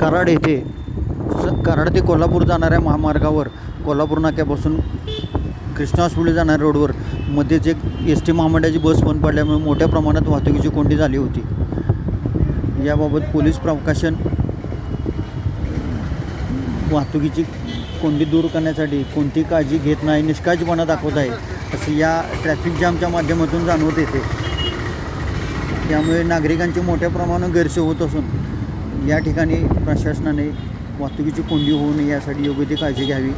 कराड येथे स कराड ते कोल्हापूर जाणाऱ्या महामार्गावर कोल्हापूर नाक्यापासून कृष्णा हॉस्पिटल जाणाऱ्या रोडवर मध्येच एक एस टी महामंडळाची बस बंद पडल्यामुळे मोठ्या प्रमाणात वाहतुकीची कोंडी झाली होती. याबाबत पोलीस प्रकाशन वाहतुकीची कोंडी दूर करण्यासाठी कोणती काळजी घेत नाही निष्काळजीपणा दाखवत आहे असं या ट्रॅफिक जामच्या माध्यमातून जाणवत येते. त्यामुळे नागरिकांची मोठ्या प्रमाणात गैरसोय होत असून या ठिकाणी प्रशासनाने वाहतुकीची यासाठी योग्य ती काळजी घ्यावी.